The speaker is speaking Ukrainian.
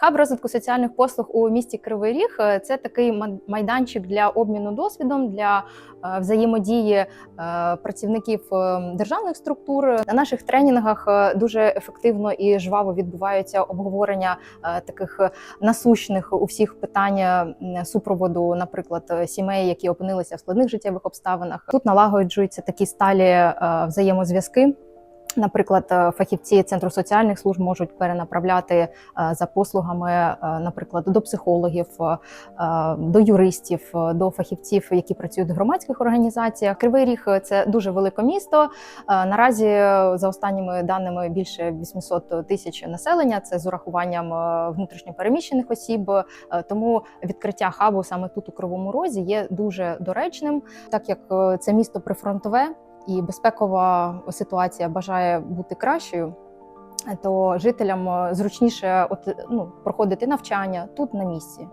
Хаб розвитку соціальних послуг у місті Кривий Ріг е, це такий майданчик для обміну досвідом для е, взаємодії е, працівників державних структур. На наших тренінгах дуже ефективно і жваво відбуваються обговорення таких насущних у всіх питань супроводу, наприклад, сімей, які опинилися в складних життєвих обставинах. Тут налагоджуються такі сталі взаємозв'язки. Наприклад, е, фахівці центру соціальних служб можуть перенаправляти е, за послугами, е, наприклад, до психологів, до юристів, до фахівців, які працюють в громадських організаціях. Кривий Ріг це дуже велике місто. Наразі, за останніми даними, більше 800 тисяч населення. Це з урахуванням внутрішньопереміщених осіб. Тому відкриття хабу саме тут у Кривому Розі є дуже доречним, так як це місто прифронтове і безпекова ситуація бажає бути кращою. То жителям е, зручніше от, ну, проходити навчання тут на місці.